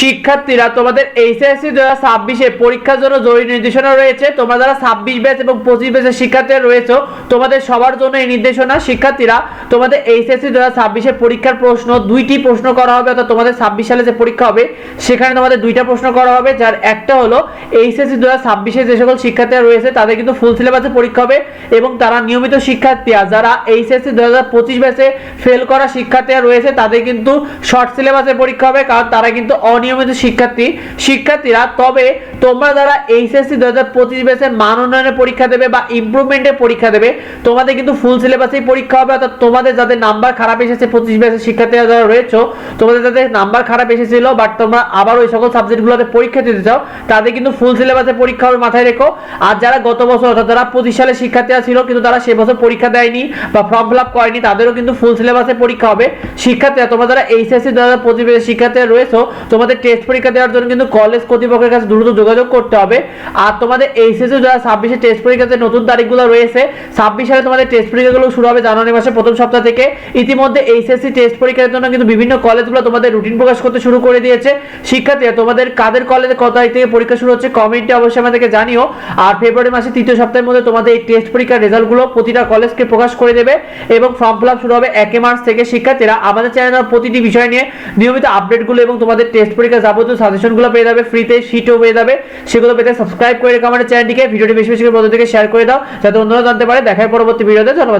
শিক্ষার্থীরা, তোমাদের এইচএসসি দু হাজার ছাব্বিশে পরীক্ষার জন্য জরুরি নির্দেশনা রয়েছে। তোমরা যারা ছাব্বিশ ব্যাচ এবং পঁচিশ ব্যাচের শিক্ষার্থীরা রয়েছে, তোমাদের সবার জন্য এই নির্দেশনা। শিক্ষার্থীরা, তোমাদের এইচএসসি দু হাজার ছাব্বিশে পরীক্ষার প্রশ্ন, দুইটি প্রশ্ন করা হবে, অর্থাৎ তোমাদের ছাব্বিশ সালে যে পরীক্ষা হবে, সেখানে তোমাদের দুইটা প্রশ্ন করা হবে, যার একটা হলো এইচএসসি দু হাজার ছাব্বিশে যে সকল শিক্ষার্থীরা রয়েছে, তাদের কিন্তু ফুল সিলেবাসে পরীক্ষা হবে এবং তারা নিয়মিত শিক্ষার্থীরা, যারা এইচএসসি দু হাজার পঁচিশ ব্যাচে ফেল করা শিক্ষার্থীরা রয়েছে, তাদের কিন্তু শর্ট সিলেবাসে পরীক্ষা হবে, কারণ তারা কিন্তু অনিয়মিত শিক্ষার্থী শিক্ষার্থীরা তবে তোমরা যারা এইচএসসি দু হাজার পঁচিশ ব্যাচে মান উন্নয়নের পরীক্ষা দেবে বা ইমপ্রুভমেন্টের পরীক্ষা দেবে, তোমাদের কিন্তু ফুল সিলেবাসেই পরীক্ষা হবে। অর্থাৎ তোমাদের যাদের নাম্বার খারাপ এসেছে পঁচিশ ব্যাচের শিক্ষার্থীরা যারা রয়েছে, তোমাদের যাদের নাম্বার খারাপ এসেছিল বাট তোমরা আবার ওই সকল সাবজেক্টগুলোতে পরীক্ষা দিতে চাও, তাদের কিন্তু ফুল সিলেবাসে পরীক্ষা হবে মাথায় রেখো। আর যারা গত বছর অর্থাৎ যারা পঁচিশ সালে শিক্ষার্থীরা ছিল, কিন্তু তারা সে বছর পরীক্ষা দেয়নি বা ফর্ম ফিল আপ করেনি, তাদেরও কিন্তু ফুল সিলেবাসে পরীক্ষা হবে। শিক্ষার্থীরা, তোমরা যারা এইচএসসি দু হাজার পঁচিশ ব্যাচের শিক্ষার্থীরা রয়েছে, তোমাদের টেস্ট পরীক্ষা দেওয়ার জন্য কিন্তু কলেজ কর্তৃপক্ষের কাছে দ্রুত যোগাযোগ করতে হবে। আর তোমাদের এইচএসসি দু হাজার ছাব্বিশে টেস্ট পরীক্ষাতে নতুন তারিখগুলো রয়েছে, ছাব্বিশ সালে তোমাদের টেস্ট পরীক্ষাগুলো শুরু হবে জানুয়ারি মাসের প্রথম সপ্তাহ থেকে। ইতিমধ্যে এইচএসসি টেস্ট পরীক্ষার জন্য কিন্তু বিভিন্ন কলেজগুলো তোমাদের রুটিন প্রকাশ করতে শুরু করে দিয়েছে। শিক্ষার্থীরা তোমাদের কাদের কলেজে কত তারিখ থেকে পরীক্ষা শুরু হচ্ছে কমেন্টে অবশ্যই আমাদেরকে জানিও। আর ফেব্রুয়ারি মাসের তৃতীয় সপ্তাহের মধ্যে তোমাদের এই টেস্ট পরীক্ষার রেজাল্টগুলো প্রতিটা কলেজকে প্রকাশ করে দেবে এবং ফর্ম ফিল শুরু হবে একে মার্চ থেকে। শিক্ষার্থীরা আমাদের চ্যানেলের প্রতিটি বিষয় নিয়ে নিয়মিত আপডেটগুলো এবং তোমাদের টেস্ট পরীক্ষার যাবতীয় সাজেশনগুলো পেয়ে যাবে। ফ্রিতে শিটও পেয়ে যাবে। সেগুলো পেতে সাবস্ক্রাইব করে রেখো আমাদের চ্যানেলটিকে ভিডিওটি বেশি বেশি করে বন্ধুদেরকে শেয়ার করে দাও। যাতে অন্যরা জানতে পারে। দেখার পরবর্তী ভিডিওতে ধন্যবাদ।